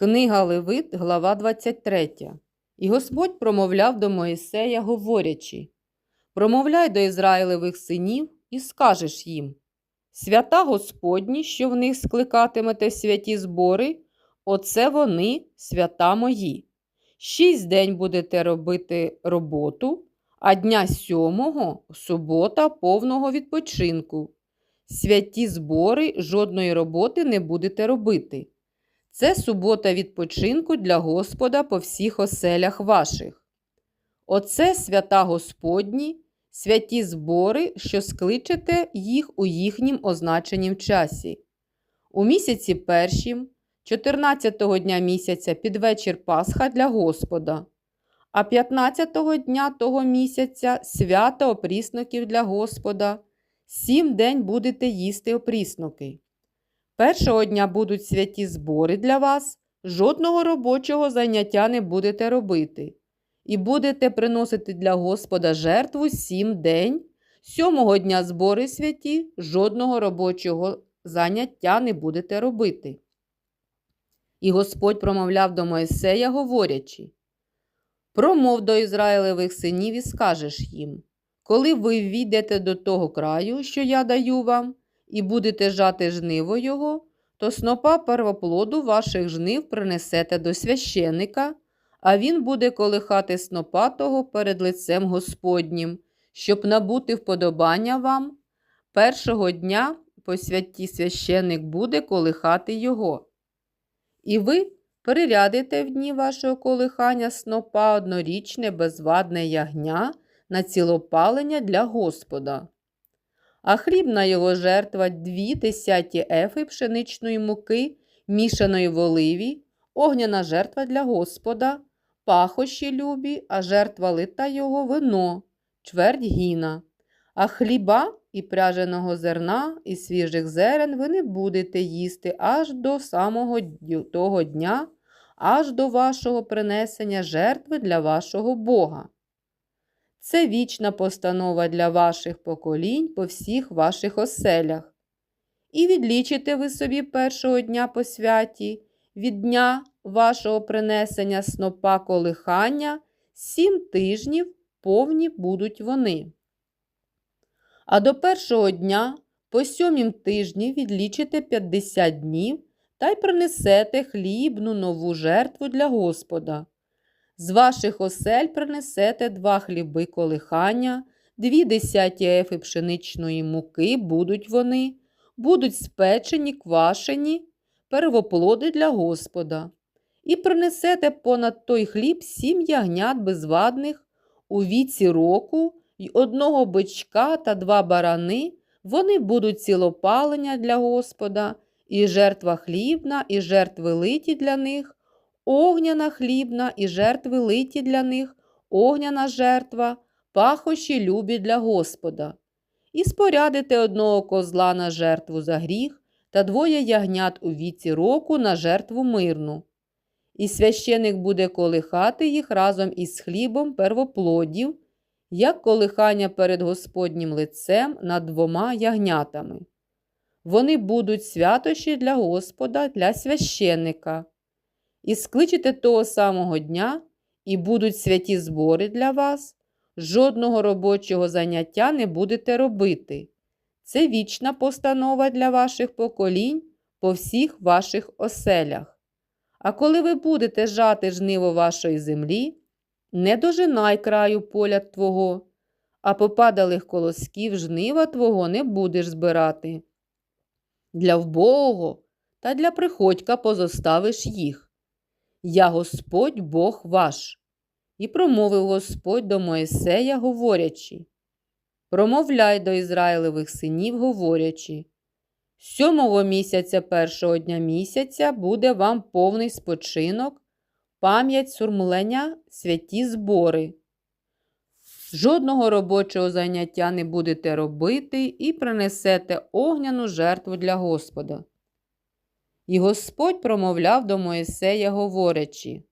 Книга Левит, глава 23. І Господь промовляв до Моїсея, говорячи: Промовляй до Ізраїлевих синів і скажеш їм: Свята Господні, що в них скликатимете святі збори, оце вони, свята мої. Шість день будете робити роботу, а дня сьомого субота повного відпочинку. Святі збори жодної роботи не будете робити. Це субота відпочинку для Господа по всіх оселях ваших. Оце свята Господні, святі збори, що скличете їх у їхнім означенім часі. У місяці першім, 14-го дня місяця під вечір Пасха для Господа, а 15-го дня того місяця свято опрісноків для Господа. Сім день будете їсти опріснуки. Першого дня будуть святі збори для вас, жодного робочого заняття не будете робити. І будете приносити для Господа жертву сім день, сьомого дня збори святі, жодного робочого заняття не будете робити. І Господь промовляв до Моїсея, говорячи: Промов до Ізраїлевих синів і скажеш їм, коли ви війдете до того краю, що я даю вам, і будете жати жниво його, то снопа первоплоду ваших жнив принесете до священика, а він буде колихати снопа того перед лицем Господнім, щоб набути вподобання вам. Першого дня по святі священик буде колихати його. І ви перерядите в дні вашого колихання снопа однорічне безвадне ягня на цілопалення для Господа а хлібна його жертва дві десяті ефи пшеничної муки, мішаної в оливі, огняна жертва для Господа, пахощі любі, а жертва лита його вино, чверть гіна, а хліба і пряженого зерна і свіжих зерен ви не будете їсти аж до самого того дня, аж до вашого принесення жертви для вашого Бога. Це вічна постанова для ваших поколінь по всіх ваших оселях. І відлічите ви собі першого дня по святі, від дня вашого принесення снопа колихання, сім тижнів повні будуть вони. А до першого дня по сьомім тижні відлічите 50 днів та й принесете хлібну нову жертву для Господа. З ваших осель принесете два хліби колихання, дві десяті ефи пшеничної муки будуть вони, будуть спечені, квашені, первоплоди для Господа. І принесете понад той хліб сім ягнят безвадних у віці року й одного бичка та два барани, вони будуть цілопалення для Господа, і жертва хлібна, і жертви литі для них огняна хлібна і жертви литі для них, огняна жертва, пахощі любі для Господа. І спорядите одного козла на жертву за гріх та двоє ягнят у віці року на жертву мирну. І священик буде колихати їх разом із хлібом первоплодів, як колихання перед Господнім лицем над двома ягнятами. Вони будуть святощі для Господа, для священника і скличете того самого дня, і будуть святі збори для вас, жодного робочого заняття не будете робити. Це вічна постанова для ваших поколінь по всіх ваших оселях. А коли ви будете жати жниво вашої землі, не дожинай краю поля твого, а попадалих колосків жнива твого не будеш збирати. Для вбогого та для приходька позоставиш їх. Я Господь Бог ваш. І промовив Господь до Моїсея, говорячи, промовляй до Ізраїлевих синів, говорячи, сьомого місяця першого дня місяця буде вам повний спочинок, пам'ять сурмлення, святі збори. Жодного робочого заняття не будете робити і принесете огняну жертву для Господа. І Господь промовляв до Моїсея, говорячи.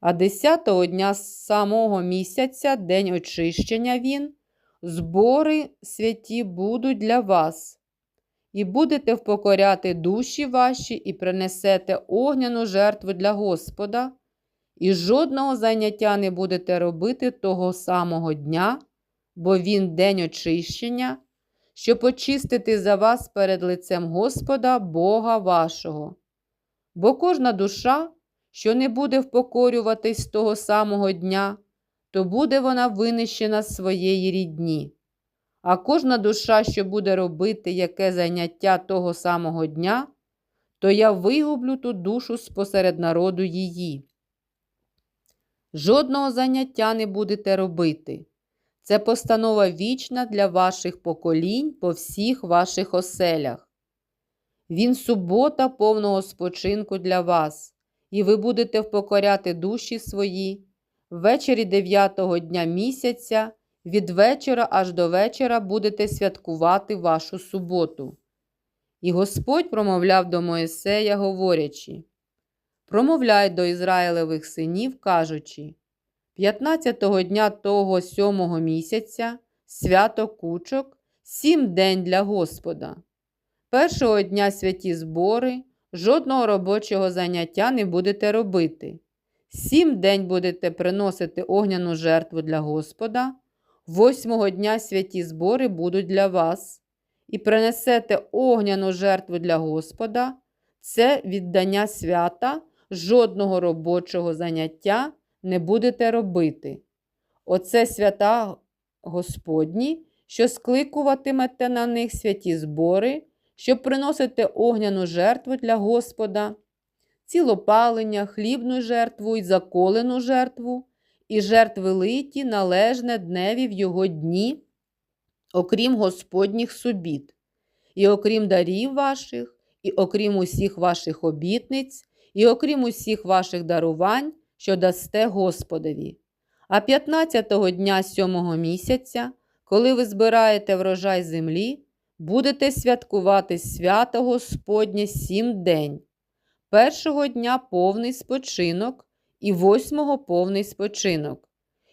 А десятого дня самого місяця, день очищення він, збори святі будуть для вас. і будете впокоряти душі ваші, і принесете огняну жертву для Господа, і жодного заняття не будете робити того самого дня, бо він день очищення, щоб очистити за вас перед лицем Господа, Бога вашого. Бо кожна душа, що не буде впокорюватись того самого дня, то буде вона винищена з своєї рідні. А кожна душа, що буде робити яке заняття того самого дня, то я вигублю ту душу спосеред народу її. Жодного заняття не будете робити. Це постанова вічна для ваших поколінь по всіх ваших оселях. Він субота повного спочинку для вас, і ви будете впокоряти душі свої ввечері дев'ятого дня місяця, від вечора аж до вечора будете святкувати вашу суботу. І Господь промовляв до Моїсея, говорячи: Промовляй до Ізраїлевих синів, кажучи, 15-го дня того сьомого місяця, свято кучок, сім день для Господа. Першого дня святі збори, жодного робочого заняття не будете робити. Сім день будете приносити огняну жертву для Господа, восьмого дня святі збори будуть для вас, і принесете огняну жертву для Господа, це віддання свята, жодного робочого заняття не будете робити. Оце свята Господні, що скликуватимете на них святі збори, щоб приносити огняну жертву для Господа цілопалення, хлібну жертву й заколену жертву, і жертви литі належне дневі в його дні, окрім Господніх субіт, і окрім дарів ваших, і окрім усіх ваших обітниць, і окрім усіх ваших дарувань, що дасте Господові. А 15-го дня сьомого місяця, коли ви збираєте врожай землі, будете святкувати свято Господнє сім день першого дня повний спочинок і восьмого повний спочинок.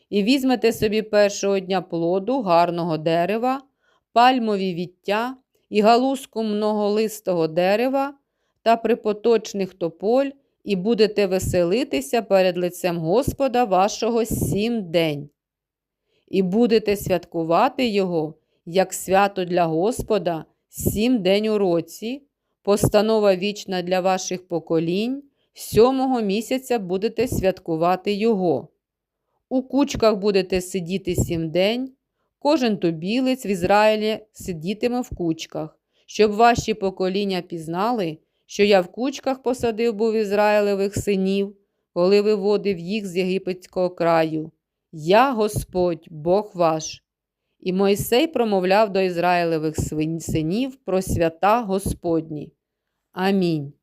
І візьмете собі першого дня плоду гарного дерева, пальмові віття і галузку многолистого дерева та припоточних тополь, і будете веселитися перед лицем Господа вашого сім день. І будете святкувати його, як свято для Господа, сім день у році, Постанова вічна для ваших поколінь, сьомого місяця будете святкувати його. У кучках будете сидіти сім день, кожен тубілець в Ізраїлі сидітиме в кучках, щоб ваші покоління пізнали, що я в кучках посадив був Ізраїлевих синів, коли виводив їх з єгипетського краю. Я Господь, Бог ваш. І Мойсей промовляв до Ізраїлевих синів про свята Господні. Амінь.